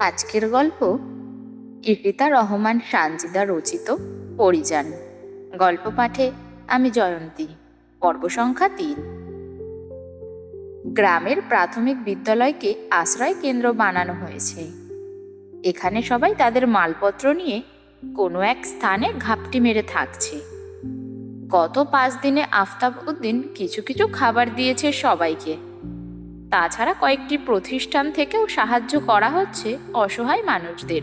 আজকের গল্প ইফিতা রহমান সানজিদা রচিত পরিযান। গল্প পাঠে আমি জয়ন্তী। পর্ব সংখ্যা তিন। গ্রামের প্রাথমিক বিদ্যালয়কে আশ্রয় কেন্দ্র বানানো হয়েছে। এখানে সবাই তাদের মালপত্র নিয়ে কোনো এক স্থানে ঘাপটি মেরে থাকছে। গত পাঁচ দিনে আফতাব উদ্দিন কিছু কিছু খাবার দিয়েছে সবাইকে। তাছাড়া কয়েকটি প্রতিষ্ঠান থেকেও সাহায্য করা হচ্ছে অসহায় মানুষদের।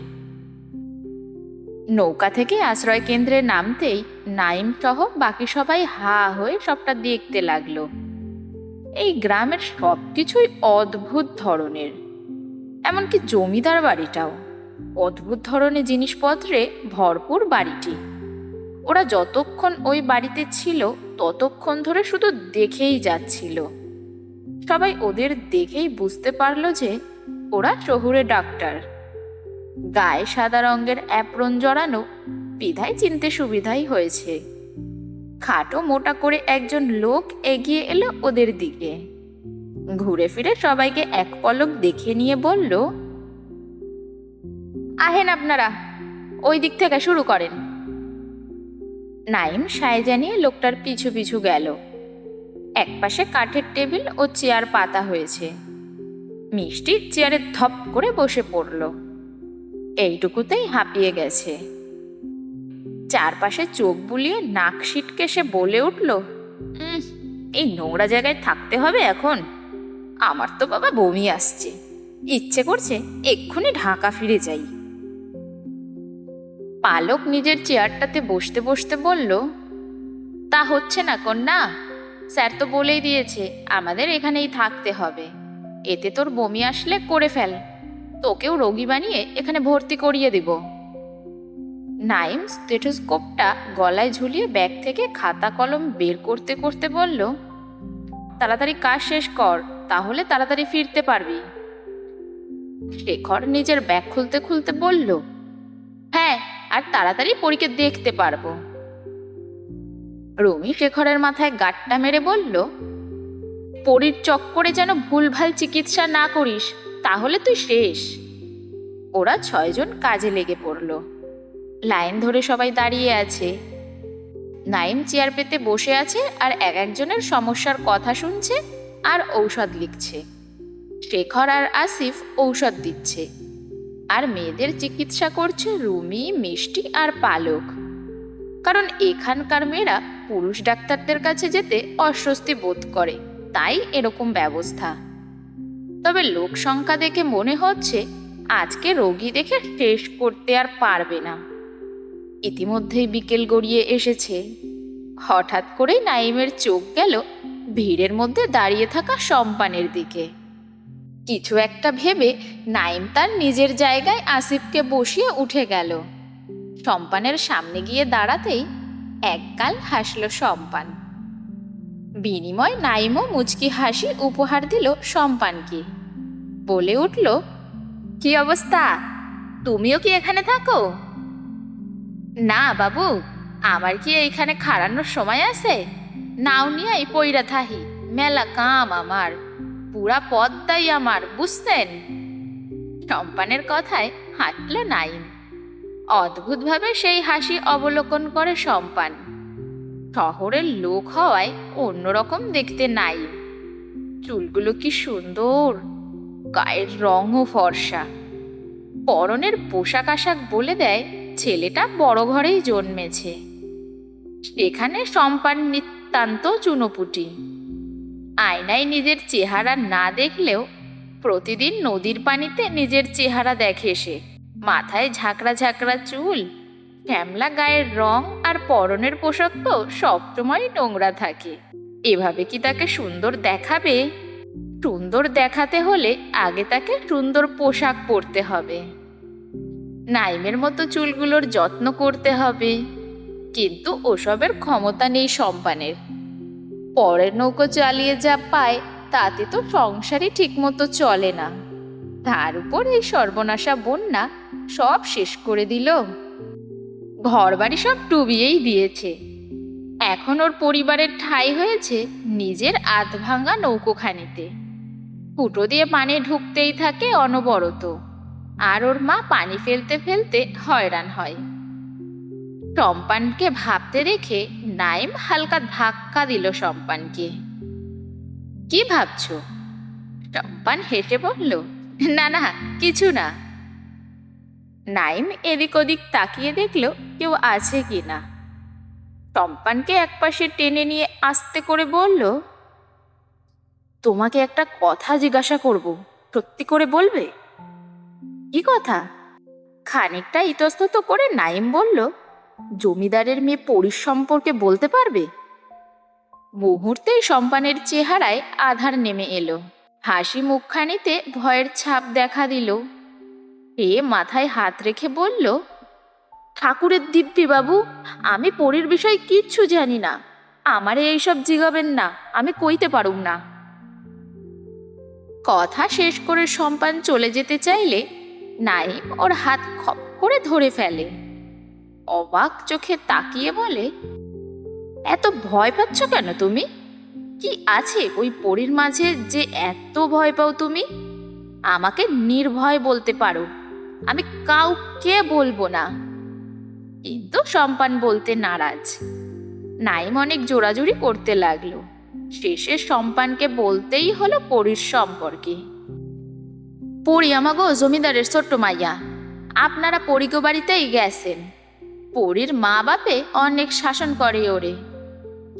নৌকা থেকে আশ্রয় কেন্দ্রে নামতেই নাইম সহ বাকি সবাই হা হয়ে সবটা দেখতে লাগল। এই গ্রামের সব কিছুই অদ্ভুত ধরনের। এমনকি জমিদার বাড়িটাও। অদ্ভুত ধরনের জিনিসপত্রে ভরপুর বাড়িটি। ওরা যতক্ষণ ওই বাড়িতে ছিল, ততক্ষণ ধরে শুধু দেখেই যাচ্ছিল। সবাই ওদের দেখেই বুঝতে পারল যে ওরা শহুরে ডাক্তার। গায়ে সাদা রঙের অ্যাপ্রন জড়ানো বিধায় চিনতে সুবিধাই হয়েছে। খাটো মোটা করে একজন লোক এগিয়ে এলো ওদের দিকে। ঘুরে ফিরে সবাইকে এক পলক দেখে নিয়ে বলল, আহেন আপনারা, ওই দিক থেকে শুরু করেন। নাইম সায় জানিয়ে লোকটার পিছু পিছু গেল। একপাশে কাঠের টেবিল ও চেয়ার পাতা হয়েছে। মিষ্টি চেয়ারে ধপ করে বসে পড়ল। এইটুকুতেই হাঁপিয়ে গেছে। চারপাশে চোখ বুলিয়ে নাক সিটকে সে বলে উঠল "উম, এই নোংরা জায়গায় থাকতে হবে এখন। আমার তো বাবা বমি আসছে। ইচ্ছে করছে এক্ষুনি ঢাকা ফিরে যাই। পালক নিজের চেয়ারটাতে বসতে বসতে বলল তা হচ্ছে না কন্যা স্যার তো বলেই দিয়েছে, আমাদের এখানেই থাকতে হবে। এতে তোর বমি আসলে করে ফেল। তোকেও রোগী বানিয়ে এখানে ভর্তি করিয়ে দিব। নাইম স্টেথোস্কোপটা গলায় ঝুলিয়ে ব্যাগ থেকে খাতা কলম বের করতে করতে বলল, তাড়াতাড়ি কাজ শেষ কর, তাহলে তাড়াতাড়ি ফিরতে পারবি। শেখর নিজের ব্যাগ খুলতে খুলতে বলল হ্যাঁ আর তাড়াতাড়ি পরীকে দেখতে পারব। রুমি শেখরের মাথায় গাট্টা মেরে বলল, পরীর চক্করে যেন ভুলভাল চিকিৎসা না করিস, তাহলে তুই শেষ। ওরা ছয়জন কাজে লেগে পড়ল। লাইন ধরে সবাই দাঁড়িয়ে আছে। নাইম চেয়ার পেতে বসে আছে আর এক একজনের সমস্যার কথা শুনছে আর ঔষধ লিখছে। শেখর আর আসিফ ঔষধ দিচ্ছে। আর মেয়েদের চিকিৎসা করছে রুমি, মিষ্টি আর পালক। কারণ এখানকার মেয়েরা পুরুষ ডাক্তারদের কাছে যেতে অস্বস্তি বোধ করে। তাই এরকম ব্যবস্থা। তবে লোক সংখ্যা দেখে মনে হচ্ছে, আজকে রোগী দেখে শেষ করতে আর পারবে না। ইতিমধ্যেই বিকেল গড়িয়ে এসেছে। হঠাৎ করেই নাইমের চোখ গেল ভিড়ের মধ্যে দাঁড়িয়ে থাকা সম্পানের দিকে। কিছু একটা ভেবে নাইম তার নিজের জায়গায় আসিফকে বসিয়ে উঠে গেল। সম্পানের সামনে গিয়ে দাঁড়াতেই একগাল হাসল সম্পান বিনিময় নাইমও মুচকি হাসি উপহার দিল সম্পানকে বলে উঠল, কি অবস্থা? তুমিও কি এখানে থাকো? না বাবু, আমার কি এইখানে খাড়ানোর সময় আছে? নাও নিয়ে পইরা থাহি, মেলা কাম আমার, পুরা পদ্মাই আমার বুঝতেন সম্পানের কথায় হাঁটল নাইম। অদ্ভুতভাবে সেই হাসি অবলোকন করে সম্পান শহরের লোক হওয়ায় অন্যরকম দেখতে নাই। চুলগুলো কি সুন্দর, গায়ের রঙও ফর্সা। পরনের পোশাক আশাক বলে দেয়, ছেলেটা বড় ঘরেই জন্মেছে। সেখানে সম্পান নিতান্ত চুনোপুটি। আয়নায় নিজের চেহারা না দেখলেও প্রতিদিন নদীর পানিতে নিজের চেহারা দেখে সে। মাথায় ঝাঁকড়া ঝাঁকড়া চুল, শ্যামলা গায়ের রং আর পরনের পোশাক তো সবসময় নোংরা থাকে। এভাবে কি তাকে সুন্দর দেখাবে? সুন্দর দেখাতে হলে আগে তাকে সুন্দর পোশাক পরতে হবে। নাইমের মতো চুলগুলোর যত্ন করতে হবে। কিন্তু ওসবের ক্ষমতা নেই সম্পানের পরের নৌকো চালিয়ে যা পায়, তাতে তো সংসারই ঠিকমতো চলে না। তার উপর এই সর্বনাশা বন্যা সব শেষ করে দিল। ঘরবাড়ি সব ডুবিয়েই দিয়েছে। এখন ওর পরিবারের ঠাঁই হয়েছে নিজের আধ নৌকোখানিতে। ফুটো দিয়ে পানি ঢুকতেই থাকে অনবরত। আর ওর মা পানি ফেলতে ফেলতে হয়রান হয়। সম্পানকে ভাবতে রেখে নাইম হালকা ধাক্কা দিল সম্পানকে কি ভাবছ? সম্পান হেঁটে বলল, না না, কিছু না। নাইম এদিক ওদিক তাকিয়ে দেখল কেউ আছে কি না। সম্পানকে একপাশে টেনে নিয়ে আস্তে করে বলল, তোমাকে একটা কথা জিজ্ঞাসা করব, সত্যি করে বলবে? কি কথা? খানিকটা ইতস্তত করে নাইম বলল, জমিদারের মেয়ে পরির সম্পর্কে বলতে পারবে? মুহূর্তেই সম্পানের চেহারায় আধার নেমে এলো। হাসি মুখখানিতে ভয়ের ছাপ দেখা দিল। এ মাথায় হাত রেখে বলল, ঠাকুরের দিব্যি বাবু, আমি পরীর বিষয়ে কিচ্ছু জানি না। আমারে এইসব জিগাবেন না, আমি কইতে পারুম না। কথা শেষ করে সম্পান চলে যেতে চাইলে নাইম ওর হাত খপ করে ধরে ফেলে। অবাক চোখে তাকিয়ে বলে, এত ভয় পাচ্ছ কেন তুমি? কি আছে ওই পরীর মাঝে যে এত ভয় পাও তুমি? আমাকে নির্ভয় বলতে পারো। আমি কাউকে বলব না। কিন্তু সম্পান বলতে নারাজ। নাইম অনেক জোরাজুরি করতে লাগল। শেষে সম্পানকে বলতেই হলো পরীর সম্পর্কে। পরি আমাগো জমিদারের ছোট্ট মাইয়া। আপনারা পরিগো বাড়িতেই গেছেন। পরীর মা বাপে অনেক শাসন করে ওরে।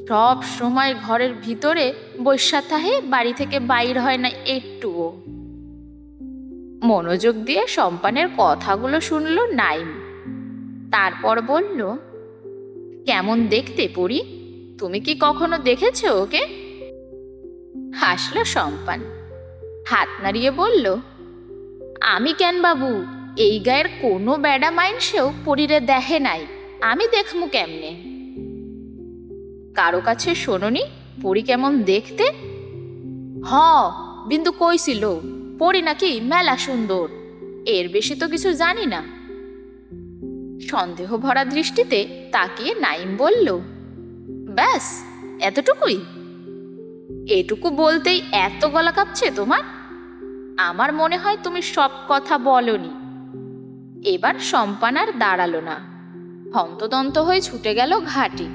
সব সময় ঘরের ভিতরে বৈশা বাড়ি থেকে বাইর হয় না একটুও। মনোযোগ দিয়ে সম্পানের কথাগুলো শুনল নাইম। তারপর বলল, কেমন দেখতে পড়ি তুমি কি কখনো দেখেছ ওকে? হাসলো সম্পান হাত নাড়িয়ে বলল, আমি কেন বাবু? এই গায়ের কোনো বেড়া মাইনসেও পরীরে দেখে নাই। আমি দেখমু কেমনে? কারও কাছে শোনোনি? পরি কেমন দেখতে? হ, বিন্দু কইছিল। পরি নাকি মেলা সুন্দর। এর বেশি তো কিছু জানি না। সন্দেহ ভরা দৃষ্টিতে তাকিয়ে নাইম বলল, ব্যাস, এতটুকুই। এটুকু বলতেই এত গলা কাঁপছে তোমার? আমার মনে হয় তুমি সব কথা বলনি। এবার সম্পান আর দাঁড়াল না। হন্তদন্ত হয়ে ছুটে গেল ঘাটে।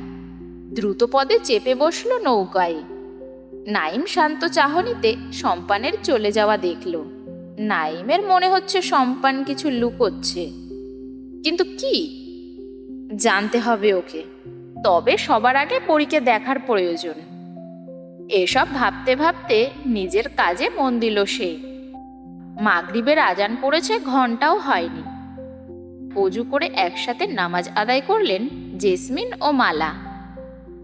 দ্রুত পদে চেপে বসল নৌকায়। নাইম শান্ত চাহনিতে সম্পানের চলে যাওয়া দেখল। নাইমের মনে হচ্ছে সম্পান কিছু লুকোচ্ছে। কিন্তু কি? জানতে হবে ওকে। তবে সবার আগে পরীকে দেখার প্রয়োজন। এসব ভাবতে ভাবতে নিজের কাজে মন দিল সে। মাগরিবের আজান পড়েছে ঘন্টাও হয়নি। অজু করে একসাথে নামাজ আদায় করলেন জেসমিন ও মালা।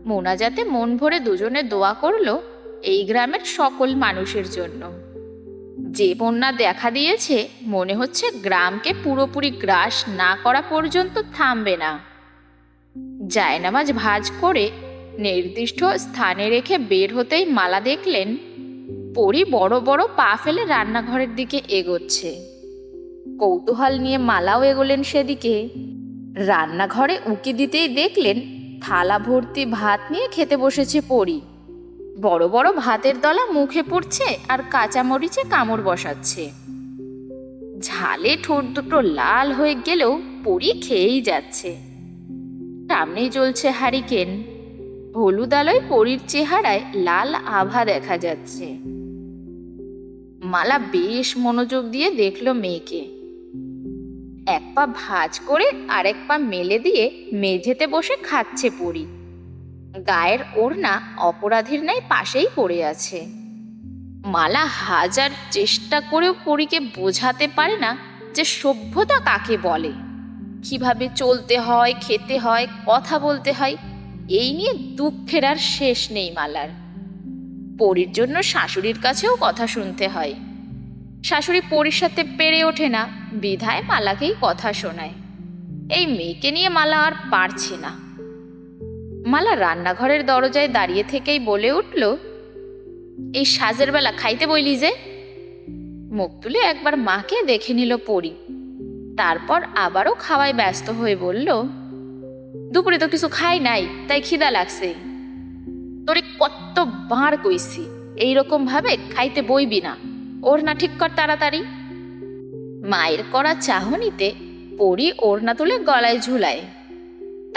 মোনাজাতে মন ভরে দুজনে দোয়া করল এই গ্রামের সকল মানুষের জন্য। যে বন্যা দেখা দিয়েছে, মনে হচ্ছে গ্রামকে পুরোপুরি গ্রাস না করা পর্যন্ত থামবে না। জায়নামাজ ভাজ করে নির্দিষ্ট স্থানে রেখে বের হতেই মালা দেখলেন, পরি বড় বড় পা ফেলে রান্নাঘরের দিকে এগোচ্ছে। কৌতূহল নিয়ে মালাও এগোলেন সেদিকে। রান্নাঘরে উঁকি দিতেই দেখলেন, থালা ভর্তি ভাত নিয়ে খেতে বসেছে পরি। বড় বড় ভাতের দলা মুখে পড়ছে আর কাঁচামরিচে কামড় বসাচ্ছে। ঝালে ঠোঁট দুটো লাল হয়ে গেলেও পরি খেয়েই যাচ্ছে। সামনেই জ্বলছে হারিকেন। হলুদ আলোয় পরীর চেহারায় লাল আভা দেখা যাচ্ছে। মালা বেশ মনোযোগ দিয়ে দেখল মেয়েকে। এক পা ভাঁজ করে আরেক পা মেলে দিয়ে মেঝেতে বসে খাচ্ছে পরি। গায়ের ওড়না অপরাধীর ন্যায় পাশেই পড়ে আছে। মালা হাজার চেষ্টা করেও পরীকে বোঝাতে পারে না যে সভ্যতা কাকে বলে। কীভাবে চলতে হয়, খেতে হয়, কথা বলতে হয়, এই নিয়ে দুঃখের আর শেষ নেই মালার। পরীর জন্য শাশুড়ির কাছেও কথা শুনতে হয়। শাশুড়ি পরীর সাথে পেরে ওঠে না, বিধায় মালাকেই কথা শোনায়। এই মেয়েকে নিয়ে মালা আর পারছে না। মালা রান্নাঘরের দরজায় দাঁড়িয়ে থেকেই বলে উঠল, এই সাজের বেলা খাইতে বইলি যে? মুখ তুলে একবার মাকে দেখে নিল পরি। তারপর আবারও খাওয়ায় ব্যস্ত হয়ে বলল, দুপুরে তো কিছু খাই নাই, তাই খিদা লাগছে। তোরে কত বার কইছি, এইরকম ভাবে খাইতে বইবি না। ওর না ঠিক কর তাড়াতাড়ি। মায়ের করা চাহনিতে পরি ওড়না তুলে গলায় ঝুলায়।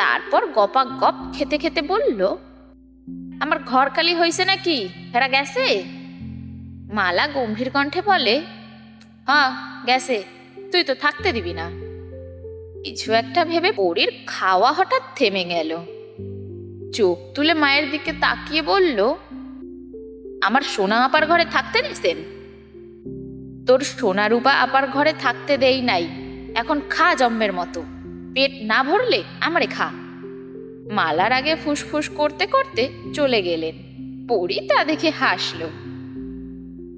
তারপর গপা গপ খেতে খেতে বলল, আমার ঘর খালি হয়েছে নাকি? ফেরা গেছে? মালা গম্ভীর কণ্ঠে বলে হ্যাঁ গেছে। তুই তো থাকতে দিবি না। কিছু একটা ভেবে পরীর খাওয়া হঠাৎ থেমে গেল। চোখ তুলে মায়ের দিকে তাকিয়ে বলল, আমার সোনা আপার ঘরে থাকতে দিছেন তোর সোনা রূপা আপার ঘরে থাকতে দেই নাই। এখন খা জম্মের মতো। পেট না ভরলে আমারে খা। মালার আগে ফুসফুস করতে করতে চলে গেলেন। পরি তা দেখে হাসল।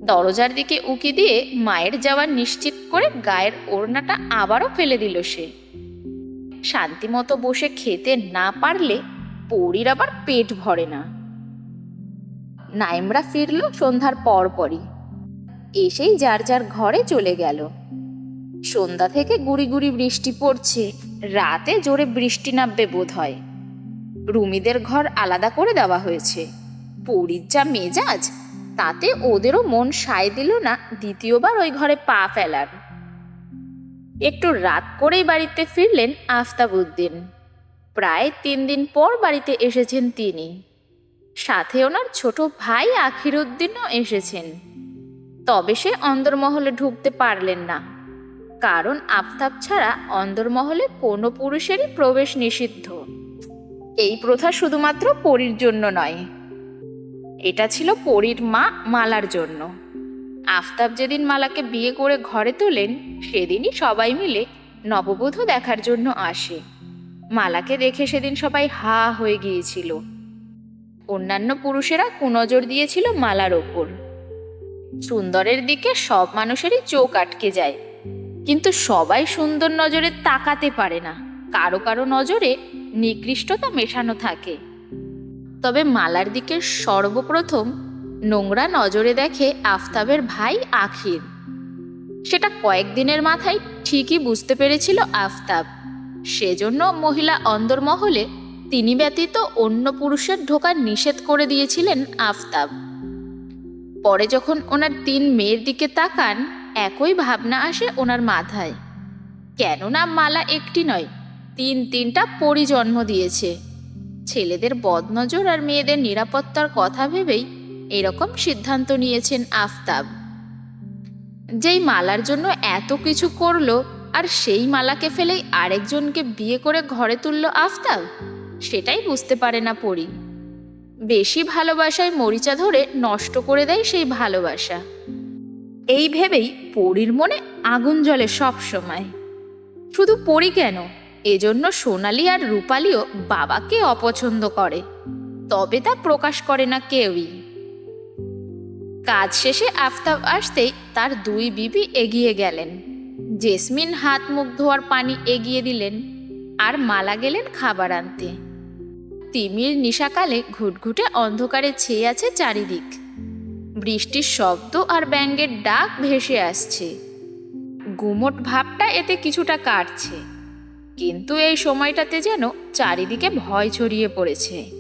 দরজার দিকে উকি দিয়ে মায়ের যাওয়া নিশ্চিত করে গায়ের ওড়নাটা আবারও ফেলে দিল সে। শান্তিমতো বসে খেতে না পারলে পরির আবার পেট ভরে না। নাইমরা ফিরল সন্ধ্যার পরপরই। এসেই যার যার ঘরে চলে গেল। সন্ধ্যা থেকে গুড়ি গুড়ি বৃষ্টি পড়ছে। রাতে জোরে বৃষ্টি নামবে বোধ হয় রুমিদের ঘর আলাদা করে দেওয়া হয়েছে। পুরীর যা মেজাজ, তাতে ওদেরও মন সায় দিল না দ্বিতীয়বার ওই ঘরে পা ফেলার। একটু রাত করেই বাড়িতে ফিরলেন আফতাবুদ্দিন প্রায় তিন দিন পর বাড়িতে এসেছেন তিনি। সাথে ওনার ছোট ভাই আখিরুদ্দিনও এসেছেন। তবে সে অন্দরমহলে ঢুকতে পারলেন না। কারণ আফতাব ছাড়া অন্দরমহলে কোনো পুরুষেরই প্রবেশ নিষিদ্ধ। এই প্রথা শুধুমাত্র পরীর জন্য নয়। এটা ছিল পরীর মা মালার জন্য। আফতাব যেদিন মালাকে বিয়ে করে ঘরে তোলেন, সেদিনই সবাই মিলে নববধূ দেখার জন্য আসে। মালাকে দেখে সেদিন সবাই হা হয়ে গিয়েছিল। অন্যান্য পুরুষেরা কুনজর দিয়েছিল মালার ওপর। সুন্দরের দিকে সব মানুষেরই চোখ আটকে যায়। কিন্তু সবাই সুন্দর নজরে তাকাতে পারে না। কারও কারও নজরে নিকৃষ্টতা মেশানো থাকে। তবে মালার দিকে সর্বপ্রথম নোংরা নজরে দেখে আফতাবের ভাই আখির। সেটা কয়েকদিনের মাথায় ঠিকই বুঝতে পেরেছিল আফতাব। সেজন্য মহিলা অন্দরমহলে তিনি ব্যতীত অন্য পুরুষের ঢোকা নিষেধ করে দিয়েছিলেন আফতাব। পরে যখন ওনার তিন মেয়ের দিকে তাকান একই ভাবনা আসে ওনার মাথায়। কেননা মালা একটি নয়, তিন তিনটা পরিজন্ম দিয়েছে। ছেলেদের বদনজর আর মেয়েদের নিরাপত্তার কথা ভেবেই এরকম সিদ্ধান্ত নিয়েছেন আফতাব। যেই মালার জন্য এত কিছু করল আর সেই মালাকে ফেলেই আরেকজনকে বিয়ে করে ঘরে তুলল আফতাব, সেটাই বুঝতে পারে না পরি। বেশি ভালোবাসায় মরিচা ধরে নষ্ট করে দেয় সেই ভালোবাসা। এই ভেবেই পরীর মনে আগুন জলে সব সময়। শুধু পরি কেন? এজন্য সোনালি আর রূপালিও বাবাকে অপছন্দ করে। তবে তা প্রকাশ করে না কেউই। কাজ শেষে আফতাব আসতেই তার দুই বিবি এগিয়ে গেলেন। জেসমিন হাত মুখ ধোয়ার পানি এগিয়ে দিলেন আর মালা গেলেন খাবার আনতে। তিমির নিশাকালে ঘুটঘুটে অন্ধকারে ছেয়ে আছে চারিদিক। বৃষ্টির শব্দ আর ব্যাঙ্গের ডাক ভেসে আসছে। গুমট ভাবটা এতে কিছুটা কাটছে। কিন্তু এই সময়টাতে যেন চারিদিকে ভয় ছড়িয়ে পড়েছে।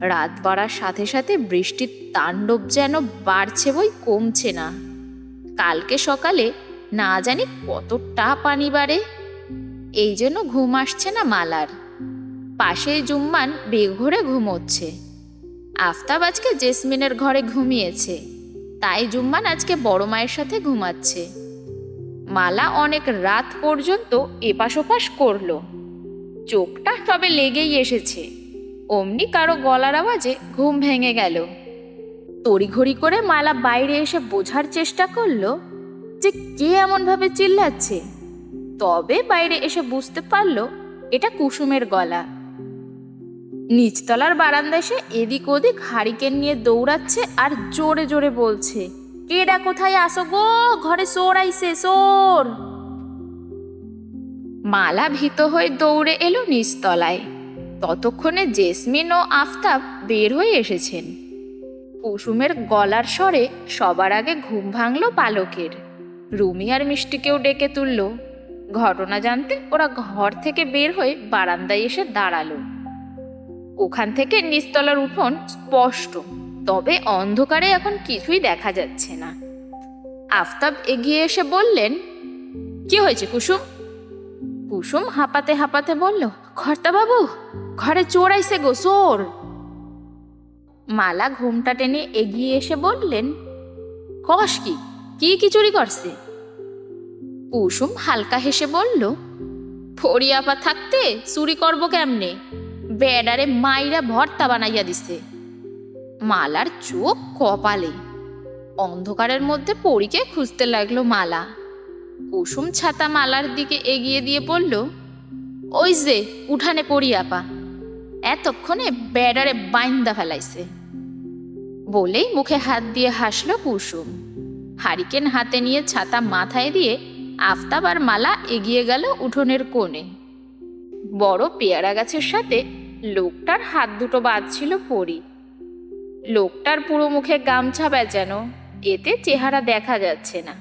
রাত বাড়ার সাথে সাথে বৃষ্টির তাণ্ডব যেন বাড়ছে বই কমছে না। কালকে সকালে না জানি কতটা পানি বাড়ে। এই জন্য ঘুম আসছে না মালার। পাশেই জুম্মান বেঘরে ঘুমোচ্ছে। আফতাব আজকে জেসমিনের ঘরে ঘুমিয়েছে। তাই জুম্মান আজকে বড় মায়ের সাথে ঘুমাচ্ছে। মালা অনেক রাত পর্যন্ত এপাশ ওপাশ করল। চোখটা সবে লেগেই এসেছে। অমনি কারও গলার আওয়াজে ঘুম ভেঙে গেল। তড়িঘড়ি করে মালা বাইরে এসে বোঝার চেষ্টা করল যে কে এমনভাবে চিল্লাচ্ছে। তবে বাইরে এসে বুঝতে পারল এটা কুসুমের গলা। নিচতলার বারান্দায় সে এদিক ওদিক হারিকেন নিয়ে দৌড়াচ্ছে আর জোরে জোরে বলছে কেডা কোথায় আসো গো? ঘরে সোর আইছে সোর মালা ভীত হয়ে দৌড়ে এলো নিচতলায়। ততক্ষণে জেসমিন ও আফতাব বের হয়ে এসেছেন। কুসুমের গলার স্বরে সবার আগে ঘুম ভাঙল পালকের। রুমি আর মিষ্টিকেও ডেকে তুলল। ঘটনা জানতে ওরা ঘর থেকে বের হয়ে বারান্দায় এসে দাঁড়াল। ওখান থেকে নিচতলার উঠোন স্পষ্ট, তবে অন্ধকারে এখন কিছুই দেখা যাচ্ছে না। আফতাব এগিয়ে এসে বললেন, কি হয়েছে কুসুম? কুসুম হাঁপাতে হাঁপাতে বলল বাবু, ঘরে চোর আইসে গো, চোর! মালা ঘুমটা টেনে এগিয়ে এসে বললেন, কস কি কি কি চুরি করছে? কুসুম হালকা হেসে বলল, ফড়িয়াপা থাকতে চুরি করব কেমনে? বেডারে মাইরা ভর্তা বানাইয়া দিছে। মালার চোখ কপালে। অন্ধকারের মধ্যে পরীকে খুঁজতে লাগল মালা। কুসুম ছাতা মালার দিকে এগিয়ে দিয়ে বলল, ওই যে, উঠানে পড়ি, আপা। এতক্ষণে বেডারে বাইন্দা ফেলাইছে। বলেই মুখে হাত দিয়ে হাসলো কুসুম। হারিকেন হাতে নিয়ে ছাতা মাথায় দিয়ে আফতাব আর মালা এগিয়ে গেল উঠোনের কোণে। বড় পেয়ারা গাছের সাথে লোকটার হাত দুটো বাঁধছিল পরি। লোকটার পুরো মুখে গামছা বেচানো এতে চেহারা দেখা যাচ্ছে না।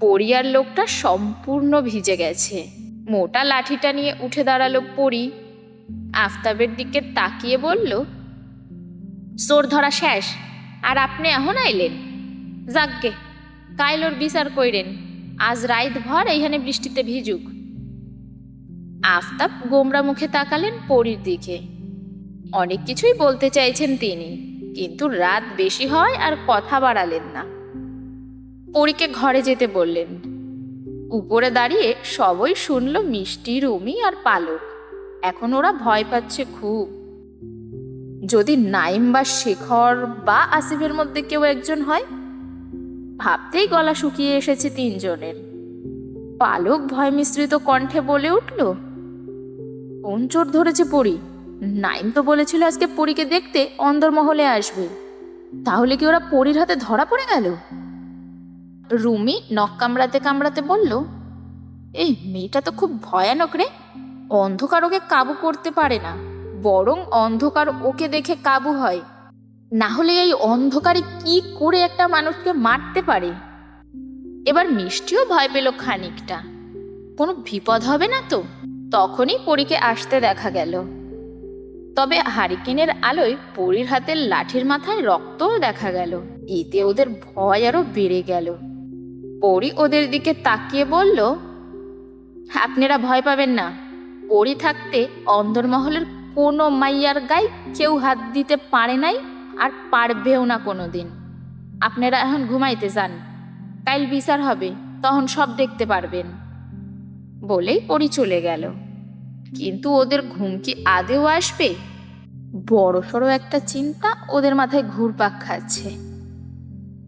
পরিয়ার লোকটা সম্পূর্ণ ভিজে গেছে। মোটা লাঠিটা নিয়ে উঠে দাঁড়াল পরি। আফতাবের দিকে তাকিয়ে বলল, সোর ধরা শেষ, আর আপনি এখন আইলেন? যাকগে কাইলোর বিচার কইরেন, আজ রাইত ভর এইখানে বৃষ্টিতে ভিজুক। আফতাব গোমরা মুখে তাকালেন পরির দিকে। অনেক কিছুই বলতে চাইছেন তিনি, কিন্তু রাত বেশি হয় আর কথা বাড়ালেন না। পরীকে ঘরে যেতে বললেন, উপরে দাঁড়িয়ে সবই শুনল মিষ্টি, রুমি আর পালক। এখন ওরা ভয় পাচ্ছে খুব। যদি নাইম বা শেখর বা আসিফের মধ্যে কেউ একজন হয়? ভাবতেই গলা শুকিয়ে এসেছে তিনজনের। পালক ভয় মিশ্রিত কণ্ঠে বলে উঠল কোন চোর ধরেছে পড়ি নাইম তো বলেছিল আজকে পরীকে দেখতে অন্দরমহলে আসবে। তাহলে কি ওরা পরীর হাতে ধরা পড়ে গেল? রুমি নখ কামড়াতে কামড়াতে বলল, এই মেয়েটা তো খুব ভয়ানক রে। অন্ধকার ওকে কাবু করতে পারে না, বরং অন্ধকার ওকে দেখে কাবু হয়। না হলে এই অন্ধকারে কি করে একটা মানুষকে মারতে পারে? এবার মিষ্টিও ভয় পেল খানিকটা। কোনো বিপদ হবে না তো? তখনই পরীকে আসতে দেখা গেল। তবে হারিকেনের আলোয় পরীর হাতের লাঠির মাথায় রক্তও দেখা গেল। এতে ওদের ভয় আরও বেড়ে গেল। পরি ওদের দিকে তাকিয়ে বলল, আপনারা ভয় পাবেন না। পরি থাকতে অন্দরমহলের কোনো মাইয়ার গায়ে কেউ হাত দিতে পারে নাই আর পারবেও না কোনো দিন আপনারা এখন ঘুমাইতে যান। কাইল বিচার হবে, তখন সব দেখতে পারবেন। বলেই পরি চলে গেল। কিন্তু ওদের ঘুম কি আদেও আসবে? বড় সড়ো একটা চিন্তা ওদের মাথায় ঘুরপাক খাচ্ছে।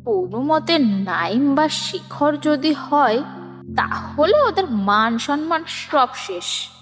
কোনো মতে নাইম বা শিখর যদি হয়, তাহলে ওদের মান সম্মান সব শেষ।